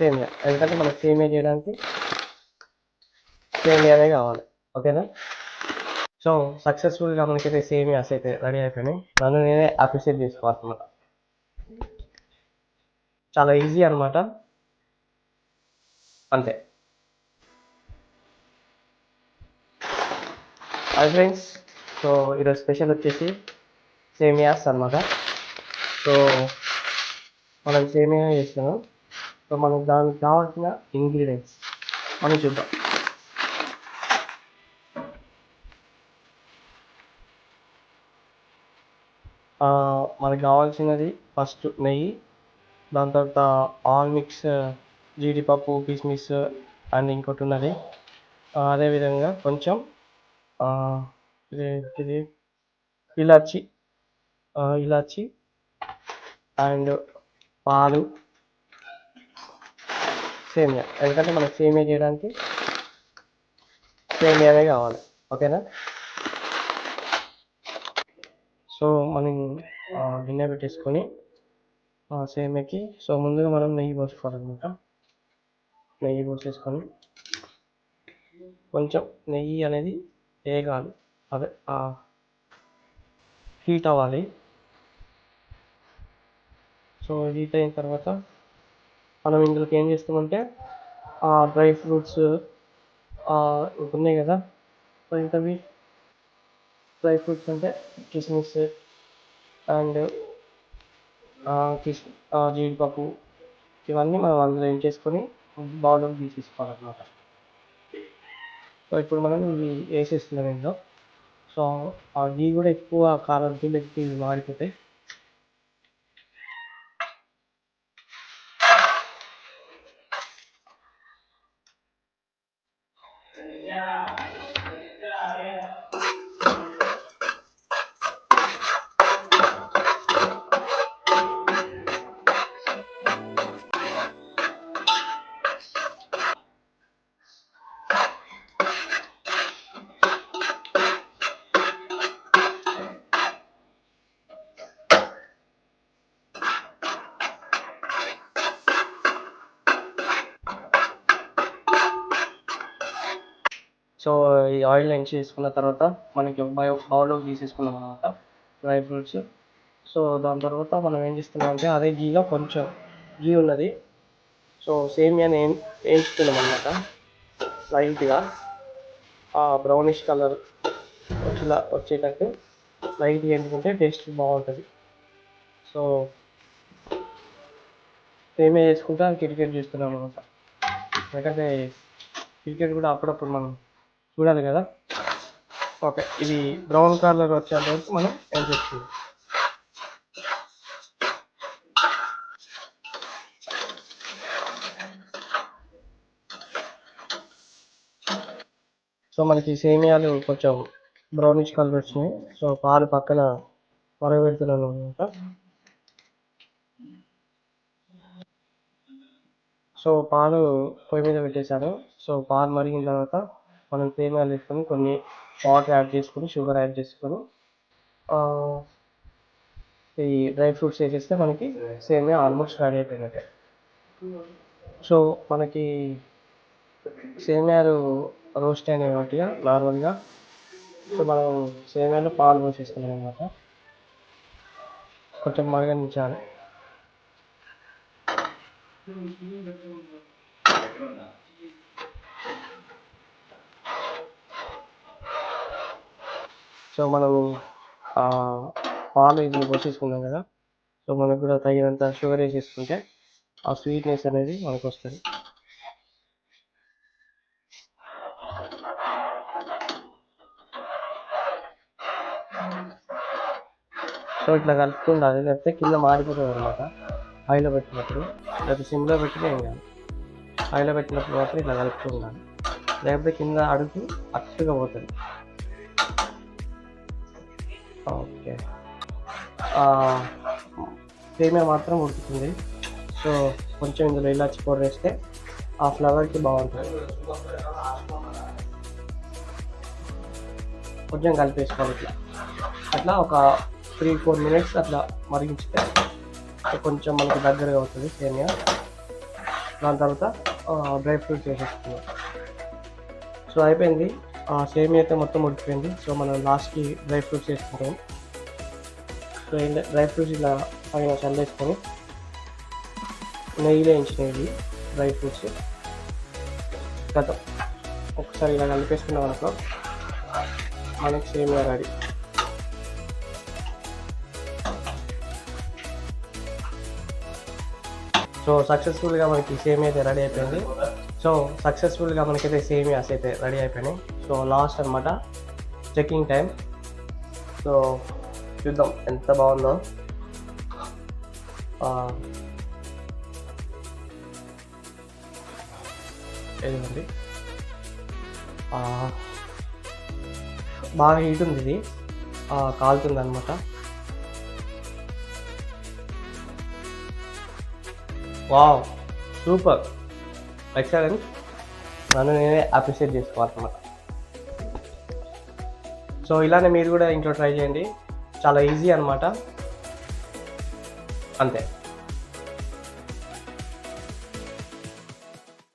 సేమియా ఎందుకంటే మనకు సేమియా చేయడానికి సేమియానే కావాలి. ఓకేనా? సో సక్సెస్ఫుల్గా మనకైతే సేమియాస్ అయితే రెడీ అయిపోయినాయి. నన్ను నేనే అప్రిషియేట్ చేసుకోవాలన్నమాట చాలా ఈజీ అనమాట అంతే. Hi friends. సో ఈరోజు స్పెషల్ వచ్చేసి సేమియాస్ అన్నమాట. సో మనం సేమియా చేస్తున్నాం. సో మనకు దానికి కావాల్సిన ఇంగ్రీడియంట్స్ మనం చూద్దాం. మనకు కావాల్సినది ఫస్ట్ నెయ్యి దాని తర్వాత ఆల్ మిక్స్ జీడిపప్పు కిస్మిస్ అండ్ ఇంకోటి ఉన్నది. అదేవిధంగా కొంచెం ఇది ఇలాచి ఇలాచి అండ్ పాలు. సేమియా. ఎందుకంటే మనకు సేమియా చేయడానికి సేమియానే కావాలి. ఓకేనా? సో మనం గిన్నె పెట్టేసుకొని ఆ, సేమియాకి సో ముందుగా మనం నెయ్యి పోసుకోవాలన్నమాట. నెయ్యి పోసేసుకొని కొంచెం నెయ్యి అనేది వేగాలి. అదే హీట్ అవ్వాలి. సో హీట్ అయిన తర్వాత మనం ఇందులోకి ఏం చేస్తామంటే డ్రై ఫ్రూట్స్ ఉన్నాయి కదా. సో ఇంకవి డ్రై ఫ్రూట్స్ అంటే కిస్మిస్ అండ్ కిస్ జీడిపప్పు ఇవన్నీ మనం అందులో ఏం చేసుకొని బౌల్లో తీసేసుకోవాలన్నమాట. సో ఇప్పుడు మనం ఇవి వేసేస్తున్నాం ఇందులో. సో ఆ కూడా ఎక్కువ కారం ఎక్కువ మారిపోతాయి Yeah. సో ఈ ఆయిల్ ఎంచి చేసుకున్న తర్వాత మనకి బయో బౌల్లోకి తీసేసుకున్నాం అనమాట డ్రై ఫ్రూట్స్. సో దాని తర్వాత మనం ఏం చేస్తున్నాం అంటే అదే గీలో కొంచెం గీ ఉన్నది. సో సేమియాని ఏం వేయించుతున్నాం అనమాట లైట్గా ఆ బ్రౌనిష్ కలర్ వచ్చేలా వచ్చేటట్టు లైట్గా ఎందుకంటే టేస్ట్ బాగుంటుంది. సో సేమియా చేసుకుంటే అది క్రికెట్ చూస్తున్నాం అనమాట ఎందుకంటే క్రికెట్ కూడా అప్పుడప్పుడు మనం చూడాలి కదా. ఓకే ఇది బ్రౌన్ కలర్ వచ్చేంత వరకు మనం ఏం చేస్తుంది సో మనకి సేమియాలు కొంచెం బ్రౌనిష్ కలర్ వచ్చినాయి. సో పాలు పక్కన మరగబెడుతున్నాను అనమాట సో పాలు పొయ్యి మీద పెట్టేశాను. సో పాలు మరిగిన తర్వాత మనం తేమాలు వేసుకొని కొన్ని వాటర్ యాడ్ చేసుకొని షుగర్ యాడ్ చేసుకొని ఈ డ్రై ఫ్రూట్స్ వేసేస్తే మనకి సేమియా ఆల్మోస్ట్ రెడీ అయిపోయినట్టే. సో మనకి సేమియాలు రోస్ట్ అయినాయి కాబట్టి నార్మల్గా. సో మనం సేమియాలో పాలు పోసేసుకున్నాం అనమాట కొంచెం మరగనించాలి. సో మనం ఆ పాలు ఇది పోసేసుకున్నాం కదా. సో మనకు కూడా తగినంత షుగర్ వేసేసుకుంటే ఆ స్వీట్నెస్ అనేది మనకు వస్తుంది. సో ఇట్లా కలుపుకుండాలి లేకపోతే కింద మారిపోతుంది అనమాట హైలో పెట్టినప్పుడు లేకపోతే సిమ్లో పెట్టినా ఏం కాదు. హైలో పెట్టినప్పుడు మాత్రం ఇట్లా కలుపుతూ ఉండాలి లేకపోతే కింద అడుగు అట్టుగా పోతుంది. ఓకే. సేమియా మాత్రం ఉడుకుతుంది. సో కొంచెం ఇందులో ఇలాచి పౌడర్ వేస్తే ఆ ఫ్లేవర్కి బాగుంటుంది. కొంచెం కలిపేసుకోవాలి ఇట్లా. అట్లా ఒక త్రీ ఫోర్ మినిట్స్ అట్లా మరిగించితే కొంచెం మనకి దగ్గరగా అవుతుంది సేమియా. దాని తర్వాత డ్రై ఫ్రూట్స్ వేసేసుకున్నాం సో అయిపోయింది. సేమ్ అయితే మొత్తం ఉడికిపోయింది. సో మనం లాస్ట్కి డ్రై ఫ్రూట్స్ వేసుకుంటాం సో డ్రై ఫ్రూట్స్ ఇలా పైన చల్లేసుకొని నెయ్యిలో వేయించినవి డ్రై ఫ్రూట్స్. గతం ఒకసారి ఇలా కలిపేసుకున్నాం అనుకో. మనకి సేమ్ రెడీ. సో సక్సెస్ఫుల్గా మనకి సేమ్ అయితే రెడీ అయిపోయింది. సో సక్సెస్ఫుల్గా మనకైతే సేమియాస్ అయితే రెడీ అయిపోయినాయి. సో లాస్ట్ అనమాట చెకింగ్ టైం సో చూద్దాం ఎంత బాగుందో. ఏదండి బాగా హీట్ ఉంది ఇది. కాలుతుంది అనమాట వావ్ సూపర్ ఎక్సలెంట్ నన్ను నేనే అప్రిషియేట్ చేసుకోవాలన్నమాట సో ఇలానే మీరు కూడా ఇంట్లో ట్రై చేయండి. చాలా ఈజీ అనమాట అంతే.